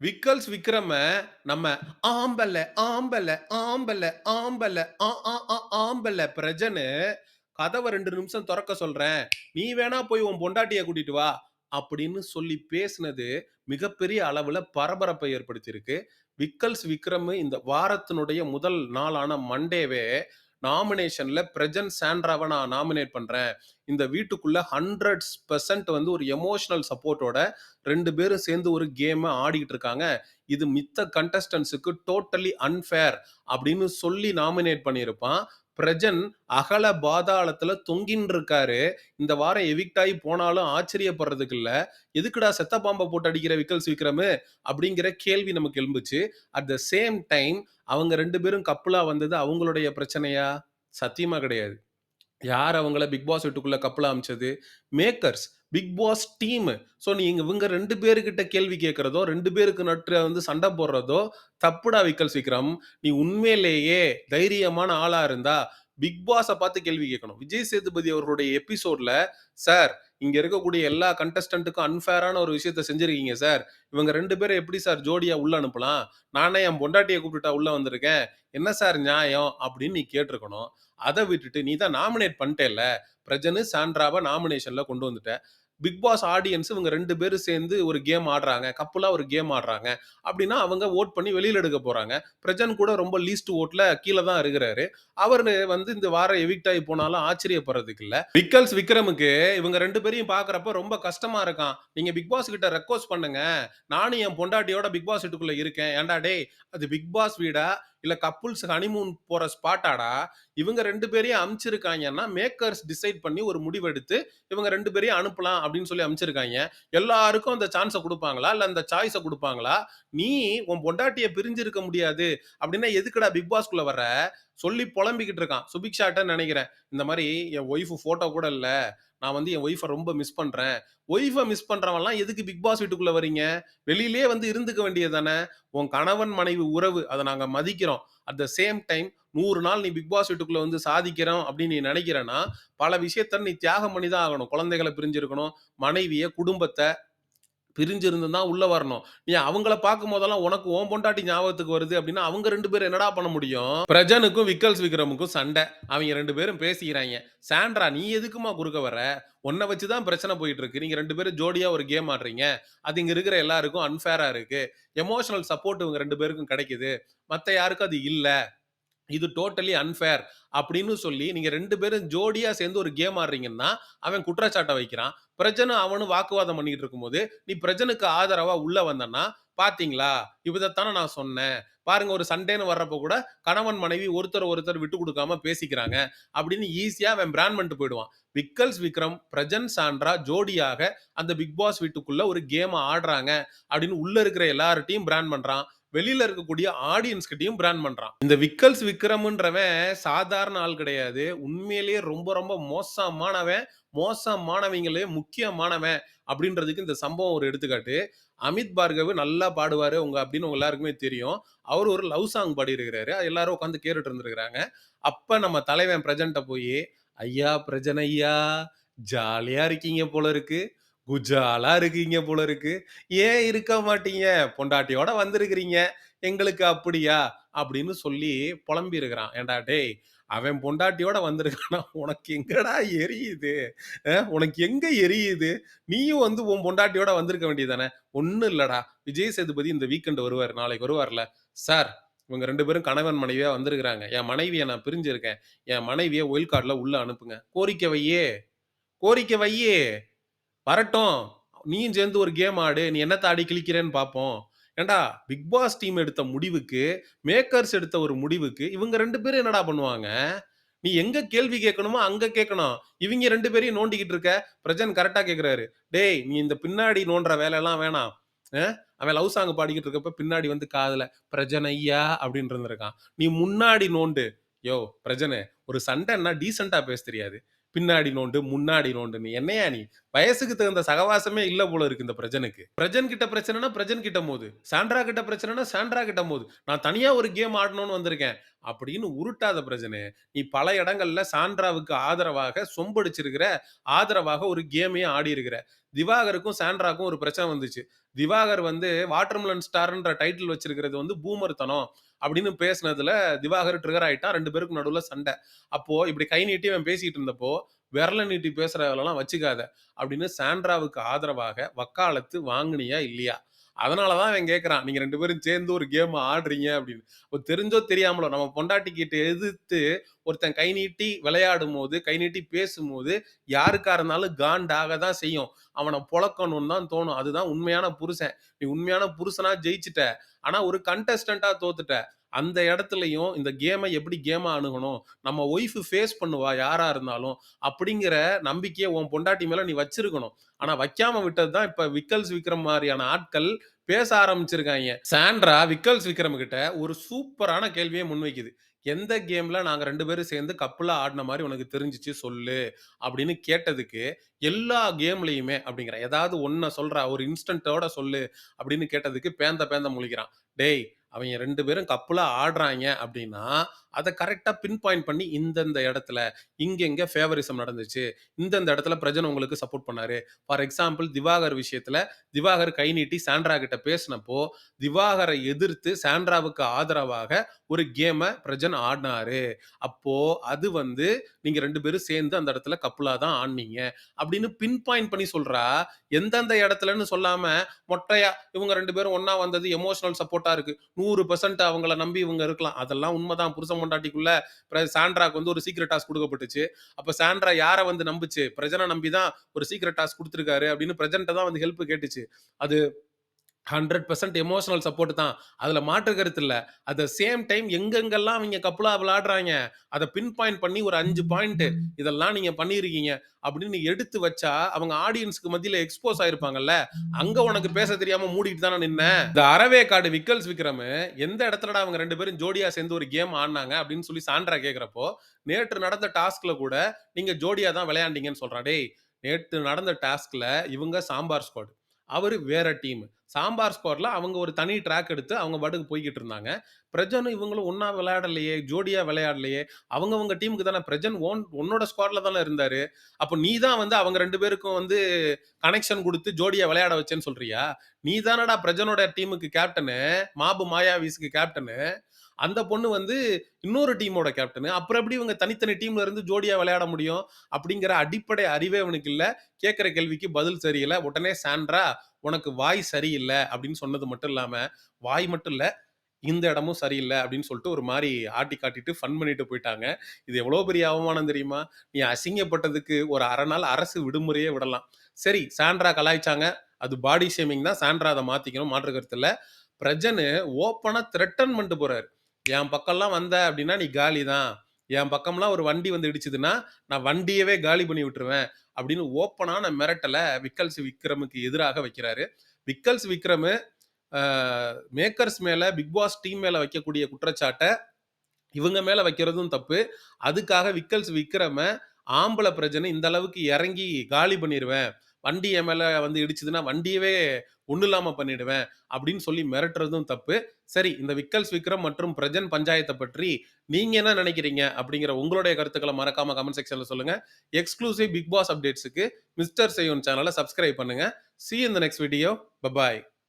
விக்கல்ஸ் விக்ரம நம்ம ஆம்பல, ஆம்பல, ஆம்பல, ஆம்பல, ஆ ஆ ஆ ஆம்பல பிரஜனு கதவை ரெண்டு நிமிஷம் திறக்க சொல்றேன். நீ வேணா போய் உன் பொண்டாட்டிய கூட்டிட்டு வா. அப்படின்னு சொல்லி பேசினது மிகப்பெரிய அளவுல பரபரப்பை ஏற்படுத்தியிருக்கு. விக்கல்ஸ் விக்ரம் இந்த வாரத்தினுடைய முதல் நாளான மண்டேவே நாமினேஷன்ல பிரஜன் சாண்ட்ராவை நான் நாமினேட் பண்றேன். இந்த வீட்டுக்குள்ள 100% வந்து ஒரு எமோஷனல் சப்போர்ட்டோட ரெண்டு பேரும் சேர்ந்து ஒரு கேமை ஆடிக்கிட்டு இருக்காங்க. இது மித்த கண்டஸ்டன்ஸுக்கு டோட்டலி அன்ஃபேர் அப்படின்னு சொல்லி நாமினேட் பண்ணியிருப்பான். பிரஜன் அகல பாதாளத்துல தொங்கின்னு இருக்காரு. இந்த வாரம் எவிக்ட் ஆகி போனாலும் ஆச்சரியப்படுறதுக்கு இல்ல. எதுக்குடா செத்த பாம்பை போட்டு அடிக்கிற விக்கல்ஸ் விக்ரமு? அப்படிங்கிற கேள்வி நமக்கு எழும்புச்சு. அட் த சேம் டைம் அவங்க ரெண்டு பேரும் கப்புலா வந்தது அவங்களுடைய பிரச்சனையா? சத்தியமா கிடையாது. யார் அவங்கள பிக் பாஸ் வீட்டுக்குள்ள கப்புலா அமைச்சது makers. Bigg Boss team. So நீங்க இவங்க ரெண்டு பேருக்கிட்ட கேள்வி கேட்குறதோ ரெண்டு பேருக்கு நட்டு வந்து சண்டை போடுறதோ தப்புடா விக்கல் சீக்கிரம் நீ உண்மையிலேயே தைரியமான ஆளா இருந்தா பிக் பாஸை பார்த்து கேள்வி கேட்கணும். விஜய் சேதுபதி அவர்களுடைய எபிசோட்ல சார் இங்க இருக்கக்கூடிய எல்லா கண்டஸ்டன்ட்டுக்கும் அன்ஃபேரான ஒரு விஷயத்த செஞ்சிருக்கீங்க சார். இவங்க ரெண்டு பேரும் எப்படி சார் ஜோடியா உள்ள அனுப்பலாம்? நானே என் பொண்டாட்டியை கூப்பிட்டுட்டா உள்ள வந்திருக்கேன். என்ன சார் நியாயம்? அப்படின்னு நீ கேட்டிருக்கணும். அதை விட்டுட்டு நீ தான் நாமினேட் பண்ணிட்டேல்ல. பிரஜனு, சாண்ட்ராவை நாமினேஷன்ல கொண்டு வந்துட்ட. பிக் பாஸ் ஆடியன்ஸ் இவங்க ரெண்டு பேரும் சேர்ந்து ஒரு கேம் ஆடுறாங்க. கப்புலா ஒரு கேம் ஆடுறாங்க. அப்படின்னா அவங்க வோட் பண்ணி வெளியில் எடுக்க போறாங்க. பிரஜன் கூட ரொம்ப லீஸ்ட் ஓட்ல கீழே தான் இருக்கிறாரு. அவர் வந்து இந்த வாரம் எவிக்ட் ஆகி போனாலும் ஆச்சரியப்படுறதுக்கு இல்ல. விக்கல்ஸ் விக்ரமுக்கு இவங்க ரெண்டு பேரையும் பாக்குறப்ப ரொம்ப கஷ்டமா இருக்கான் நீங்க பிக் பாஸ் கிட்ட ரெக்வஸ்ட் பண்ணுங்க. நானும் என் பொண்டாட்டியோட பிக் பாஸ் வீட்டுக்குள்ள இருக்கேன். ஏன்டா டே அது பிக் பாஸ் வீடா? இல்ல கப்புல்ஸ் ஹனிமூன் போற ஸ்பாட்டாடா? இவங்க ரெண்டு பேரையும் அனுப்பிச்சிருக்காங்கன்னா மேக்கர்ஸ் டிசைட் பண்ணி ஒரு முடிவெடுத்து இவங்க ரெண்டு பேரையும் அனுப்பலாம் அப்படின்னு சொல்லி அனுப்பிச்சிருக்காய்ங்க. எல்லாருக்கும் அந்த சான்ஸை கொடுப்பாங்களா இல்ல அந்த சாய்ஸை கொடுப்பாங்களா நீ உன் பொண்டாட்டிய பிரிஞ்சிருக்க முடியாது அப்படின்னா எதுக்குடா பிக் பாஸ்க்குள்ள வர்ற? சொல்லி புலம்பிக்கிட்டு இருக்கான். சுபிக்ஷாட்ட நினைக்கிறேன் இந்த மாதிரி என் ஒய்ஃப் ஃபோட்டோ கூட இல்லை நான் வந்து என் ஒய்ஃபை ரொம்ப மிஸ் பண்ணுறேன் ஒய்ஃபை மிஸ் பண்ணுறவன்லாம் எதுக்கு பிக் பாஸ் வீட்டுக்குள்ளே வரீங்க? வெளியிலே வந்து இருந்துக்க வேண்டியது தானே. உன் கணவன் மனைவி உறவு அதை நாங்கள் மதிக்கிறோம். அட் த சேம் டைம் நூறு நாள் நீ பிக் பாஸ் வீட்டுக்குள்ள வந்து சாதிக்கிறோம் அப்படின்னு நீ நினைக்கிறேன்னா பல விஷயத்த நீ தியாகம் பண்ணி தான் ஆகணும். குழந்தைகளை பிரிஞ்சிருக்கணும். மனைவியை குடும்பத்தை பிரிஞ்சிருந்து தான் உள்ள வரணும். நீ அவங்கள பார்க்கும்போதெல்லாம் உனக்கு உன் பொண்டாட்டி ஞாபகத்துக்கு வருது அப்படின்னா, அவங்க ரெண்டு பேரும் என்னடா பண்ண முடியும்? பிரஜனுக்கும், விக்கல்ஸ் விக்ரமுக்கும் சண்டை. அவங்க ரெண்டு பேரும் பேசிக்கிறாங்க சாண்ட்ரா நீ எதுக்குமா குறுக்க வர உன்னை வச்சு தான் பிரச்சனை போயிட்டு இருக்கு. நீங்க ரெண்டு பேரும் ஜோடியா ஒரு கேம் ஆடுறீங்க. அது இங்க இருக்கிற எல்லாருக்கும் அன்ஃபேரா இருக்கு. எமோஷனல் சப்போர்ட் இவங்க ரெண்டு பேருக்கும் கிடைக்குது. மற்ற யாருக்கும் அது இல்லை இது டோட்டலி அன்ஃபேர் அப்படின்னு சொல்லி நீங்க ரெண்டு பேரும் ஜோடியா சேர்ந்து ஒரு கேம் ஆடுறீங்கன்னா, அவன் குற்றச்சாட்டை வைக்கிறான். பிரஜனை அவனும் வாக்குவாதம் பண்ணிட்டு இருக்கும்போது, நீ பிரஜனுக்கு ஆதரவா உள்ள வந்தன்னா, "பார்த்தீங்களா? இதத்தானே நான் சொன்னேன். பாருங்க ஒரு சண்டேன்னு வர்றப்போ கூட கணவன், மனைவி ஒருத்தர் ஒருத்தர் விட்டு கொடுக்காம பேசிக்கிறாங்க." அப்படின்னு ஈஸியா அவன் பிராண்ட் பண்ணிட்டு போயிடுவான். விக்கல்ஸ் விக்ரம், பிரஜன், சாண்ட்ரா ஜோடியாக அந்த பிக் பாஸ் வீட்டுக்குள்ள ஒரு கேம் ஆடுறாங்க அப்படின்னு உள்ள இருக்கிற எல்லார்ட்டையும் பிராண்ட் பண்றான். வெளியில இருக்கக்கூடிய ஆடியன்ஸ் கிட்டயும் பிராண்ட் பண்றான். இந்த விக்கல்ஸ் விக்ரம்ன்றவன் சாதாரண ஆள் கிடையாது. உண்மையிலேயே ரொம்ப ரொம்ப மோசமானவன். மோசமானவங்களே முக்கியமானவன் அப்படின்றதுக்கு இந்த சம்பவம் ஒரு எடுத்துக்காட்டு. அமித் பார்கவ் நல்லா பாடுவார் உங்க அப்படின்னு உங்க எல்லாருக்குமே தெரியும். அவர் ஒரு லவ் சாங் பாடியிருக்கிறாரு. எல்லாரும் உட்காந்து கேட்டுட்டு இருந்திருக்காங்க. அப்ப நம்ம தலைவன் பிரஜன்ட்ட போய் "ஐயா பிரஜன் ஐயா, ஜாலியா இருக்கீங்க போல இருக்கு. குஜாலா இருக்கீங்க போல இருக்கு. ஏன் இருக்க மாட்டீங்க? பொண்டாட்டியோட வந்திருக்கிறீங்க. எங்களுக்கு அப்படியா?" அப்படின்னு சொல்லி புலம்பி இருக்கிறான். ஏன்டா டேய்! அவன் பொண்டாட்டியோட வந்திருக்கானா உனக்கு எங்கடா எரியுது? உனக்கு எங்க எரியுது? நீயும் வந்து உன் பொண்டாட்டியோட வந்திருக்க வேண்டியது தானே. இல்லடா. விஜய் சேதுபதி இந்த வீக்கெண்ட் வருவார் நாளைக்கு வருவார்ல. சார் இவங்க ரெண்டு பேரும் கணவன் மனைவியா வந்திருக்கிறாங்க. என் மனைவியை நான் பிரிஞ்சிருக்கேன். என் மனைவியை ஒயில் கார்டில் உள்ள அனுப்புங்க. கோரிக்கை வையே கோரிக்கை வையே வரட்டும். நீயும் சேர்ந்து ஒரு கேம் ஆடு. நீ என்ன தாடி கிழிக்கிறேன்னு பார்ப்போம். ஏன்டா பிக் பாஸ் டீம் எடுத்த முடிவுக்கு, மேக்கர்ஸ் எடுத்த ஒரு முடிவுக்கு இவங்க ரெண்டு பேரும் என்னடா பண்ணுவாங்க? நீ எங்க கேள்வி கேட்கணுமோ அங்க கேட்கணும். இவங்க ரெண்டு பேரையும் நோண்டிக்கிட்டு இருக்க. பிரஜன் கரெக்டா கேக்குறாரு டேய் நீ இந்த பின்னாடி நோண்டுற வேலைலாம் வேணாம். அவன் லவ் சாங் பாடிக்கிட்டு இருக்கப்ப பின்னாடி வந்து காதல பிரஜன் ஐயா அப்படின்னு இருந்திருக்கான். நீ முன்னாடி நோண்டு. யோ பிரஜனை ஒரு சண்டைன்னா டீசெண்டா பேச தெரியாது. பின்னாடி நோண்டு, முன்னாடி நோண்டுன்னு. என்னையா நீ? வயசுக்கு தகுந்த சகவாசமே இல்ல போல இருக்கு இந்த பிரஜனுக்கு. பிரஜன் கிட்ட பிரச்சனைனா பிரஜன் கிட்ட மோது. சாண்ட்ரா கிட்ட பிரச்சனைனா சாண்ட்ரா கிட்ட மோது. நான் தனியா ஒரு கேம் ஆடணும்னு வந்திருக்கேன். அப்படின்னு உருட்டாத பிரச்சனை நீ பல இடங்கள்ல சாண்ட்ராவுக்கு ஆதரவாக சொம்படிச்சிருக்கிற, ஆதரவாக ஒரு கேமையே ஆடியிருக்கிற. திவாகருக்கும் சாண்ட்ராக்கும் ஒரு பிரச்சனை வந்துச்சு. திவாகர் வந்து வாட்டர்மலன் ஸ்டார்ன்ற டைட்டில் வச்சிருக்கிறது வந்து பூமர்த்தனம் அப்படின்னு பேசினதுல திவாகர் ட்ரிகர் ஆயிட்டான் ரெண்டு பேருக்கும் நடுவில் சண்டை அப்போ இப்படி கை நீட்டி அவன் பேசிட்டு இருந்தப்போ விரல நீட்டி பேசுறதெல்லாம் வச்சுக்காத அப்படின்னு சாண்ட்ராவுக்கு ஆதரவாக வக்காலத்து வாங்கினியா இல்லையா அதனாலதான் அவன் கேட்குறான் நீங்கள் ரெண்டு பேரும் சேர்ந்து ஒரு கேம் ஆடுறீங்க அப்படின்னு. இப்போ தெரிஞ்சோ தெரியாமலோ நம்ம பொண்டாட்டிக்கிட்ட எதிர்த்து ஒருத்தன் கை நீட்டி விளையாடும் போது கை நீட்டி பேசும்போது யாருக்கா இருந்தாலும் காண்டாக தான் செய்யும். அவனை புழக்கணும்னு தான் தோணும். அதுதான் உண்மையான புருஷன். நீ உண்மையான புருஷனா ஜெயிச்சிட்ட. ஆனால் ஒரு கண்டஸ்டண்ட்டாக தோத்துட்ட. அந்த இடத்துலையும் இந்த கேமை எப்படி கேமா அணுகணும்? நம்ம ஒய்ஃப் ஃபேஸ் பண்ணுவா யாரா இருந்தாலும்? அப்படிங்கிற நம்பிக்கையை உன் பொண்டாட்டி மேல நீ வச்சிருக்கணும். ஆனா வைக்காம விட்டது தான் இப்ப விக்கல்ஸ் விக்ரம் மாதிரியான ஆட்கள் பேச ஆரம்பிச்சிருக்காங்க. சாண்ட்ரா விக்கல்ஸ் விக்ரம் கிட்ட ஒரு சூப்பரான கேள்வியை முன்வைக்குது. எந்த கேம்ல நாங்க ரெண்டு பேரும் சேர்ந்து கப்புல ஆடின மாதிரி உனக்கு தெரிஞ்சிச்சு சொல்லு? அப்படின்னு கேட்டதுக்கு எல்லா கேம்லயுமே அப்படிங்கிற ஏதாவது ஒன்ன சொல்ற ஒரு இன்ஸ்டன்ட்டோட சொல்லு அப்படின்னு கேட்டதுக்கு பேந்த பேந்த முழிக்கிறான். டேய் அவங்க ரெண்டு பேரும் கப்பலா ஆடுறாங்க அப்படின்னா அதை கரெக்டா பின் பாயிண்ட் பண்ணி இந்தந்த இடத்துல இங்க இங்க ஃபேவரிசம் நடந்துச்சு இந்தந்த இடத்துல பிரஜன் உங்களுக்கு சப்போர்ட் பண்ணாரு. ஃபார் எக்ஸாம்பிள் திவாகர் விஷயத்துல திவாகர் கை நீட்டி சாண்ட்ரா கிட்ட பேசினப்போ திவாகரை எதிர்த்து சாண்ட்ராவுக்கு ஆதரவாக ஒரு கேமை பிரஜன் ஆடினாரு. அப்போ அது வந்து நீங்க ரெண்டு பேரும் சேர்ந்து அந்த இடத்துல கப்புலா தான் ஆடினீங்க. அப்படின்னு பின் பாயிண்ட் பண்ணி சொல்றா எந்தெந்த இடத்துலன்னு சொல்லாம மொட்டையா இவங்க ரெண்டு பேரும் ஒன்னா வந்தது எமோஷனல் சப்போர்ட்டா இருக்கு. நூறு பெர்சன்ட் அவங்கள நம்பி இவங்க இருக்கலாம். அதெல்லாம் உண்மைதான். புருஷன் பொண்டாட்டிக்குள்ள சாண்ட்ராக்கு வந்து ஒரு சீக்ரெட் டாஸ்க் கொடுக்கப்பட்டுச்சு. அப்ப சாண்ட்ரா யாரை வந்து நம்பிச்சு? பிரஜனை நம்பி தான் ஒரு சீக்ரெட் டாஸ்க் கொடுத்துருக்காரு அப்படின்னு பிரஜன்ட்ட தான் வந்து ஹெல்ப் கேட்டுச்சு. அது ஹண்ட்ரட் பர்சன்ட் எமோஷனல் சப்போர்ட் தான். அதில் மாற்று கருத்து இல்லை. அட் த சேம் டைம் எங்கெங்கெல்லாம் அவங்க கப்பலாக விளையாடுறாங்க அதை பின் பாயிண்ட் பண்ணி ஒரு அஞ்சு பாயிண்ட்டு இதெல்லாம் நீங்கள் பண்ணியிருக்கீங்க அப்படின்னு எடுத்து வச்சா அவங்க ஆடியன்ஸ்க்கு மத்தியில் எக்ஸ்போஸ் ஆயிருப்பாங்கல்ல? அங்கே உனக்கு பேச தெரியாமல் மூடிட்டு தானே நின்னேன் இந்த அறவே காடு விக்கல்ஸ் விக்ரம் எந்த இடத்துலடா அவங்க ரெண்டு பேரும் ஜோடியாக சேர்ந்து ஒரு கேம் ஆடினாங்க அப்படின்னு சொல்லி சாண்ட்ரா கேட்குறப்போ நேற்று நடந்த டாஸ்கில் கூட நீங்கள் ஜோடியாக தான் விளையாண்டீங்கன்னு சொல்கிறா டேய் நேற்று நடந்த டாஸ்கில் இவங்க சாம்பார் ஸ்குவாட் அவர் வேற டீம் சாம்பார் ஸ்கோரில் அவங்க ஒரு தனி ட்ராக் எடுத்து அவங்க பாட்டுக்கு போய்கிட்டு இருந்தாங்க. பிரஜனும் இவங்களும் ஒன்றா விளையாடலையே ஜோடியாக விளையாடலையே. அவங்கவுங்க டீமுக்கு தானே பிரஜன் ஓன் உன்னோட ஸ்குவாட்ல தானே இருந்தார். அப்போ நீ தான் வந்து அவங்க ரெண்டு பேருக்கும் வந்து கனெக்ஷன் கொடுத்து ஜோடியாக விளையாட வச்சேன்னு சொல்கிறியா நீ தானடா பிரஜனோட டீமுக்கு கேப்டனு மாபு மாயாவிஸ்க்கு கேப்டனு அந்த பொண்ணு வந்து இன்னொரு டீமோட கேப்டனு அப்புறம் எப்படி இவங்க தனித்தனி டீம்ல இருந்து ஜோடியா விளையாட முடியும்? அப்படிங்கிற அடிப்படை அறிவே அவனுக்கு இல்ல. கேட்கிற கேள்விக்கு பதில் சரியில்லை. உடனே சாண்ட்ரா உனக்கு வாய் சரியில்லை அப்படின்னு சொன்னது மட்டும் இல்லாம வாய் மட்டும் இல்ல இந்த இடமும் சரியில்லை அப்படின்னு சொல்லிட்டு ஒரு மாதிரி ஆட்டி காட்டிட்டு ஃபன் பண்ணிட்டு போயிட்டாங்க. இது எவ்வளோ பெரிய அவமானம் தெரியுமா? நீ அசிங்கப்பட்டதுக்கு ஒரு அரை நாள் அரசு விடுமுறையே விடலாம். சரி சாண்ட்ரா கலாய்ச்சாங்க. அது பாடி ஷேமிங் தான். சாண்ட்ரா அதை மாத்திக்கணும். மாற்று கருத்தில் பிரஜனு ஓப்பனா த்ரெட்டன் பண்ணிட்டு போறாரு. என் பக்கம்லாம் வந்த அப்படின்னா நீ காலி தான் என் பக்கம்லாம் ஒரு வண்டி வந்து இடிச்சுதுன்னா நான் வண்டியவே காலி பண்ணி விட்டுருவேன் அப்படின்னு ஓப்பனான மிரட்டலை விக்கல்ஸ் விக்ரமுக்கு எதிராக வைக்கிறாரு. விக்கல்ஸ் விக்ரம் மேக்கர்ஸ் மேலே பிக் பாஸ் டீம் மேலே வைக்கக்கூடிய குற்றச்சாட்டை இவங்க மேலே வைக்கிறதும் தப்பு. அதுக்காக விக்கல்ஸ் விக்ரம ஆம்பளை பிரஜனை இந்த அளவுக்கு இறங்கி காலி பண்ணிடுவேன் வண்டி என் மேலே வந்து இடிச்சுதுன்னா வண்டியவே ஒன்றும் இல்லாமல் பண்ணிடுவேன் அப்படின்னு சொல்லி மிரட்டுறதும் தப்பு. சரி இந்த விக்கல்ஸ் விக்ரம் மற்றும் பிரஜன் பஞ்சாயத்தை பற்றி நீங்கள் என்ன நினைக்கிறீங்க அப்படிங்கிற உங்களுடைய கருத்துக்களை மறக்காம கமெண்ட் செக்ஷனில் சொல்லுங்கள் எக்ஸ்க்ளூசிவ் பிக் பாஸ் அப்டேட்ஸுக்கு மிஸ்டர் செய்யும் சேனலை சப்ஸ்கிரைப் பண்ணுங்கள் சி இந்த நெக்ஸ்ட் வீடியோ பபாய்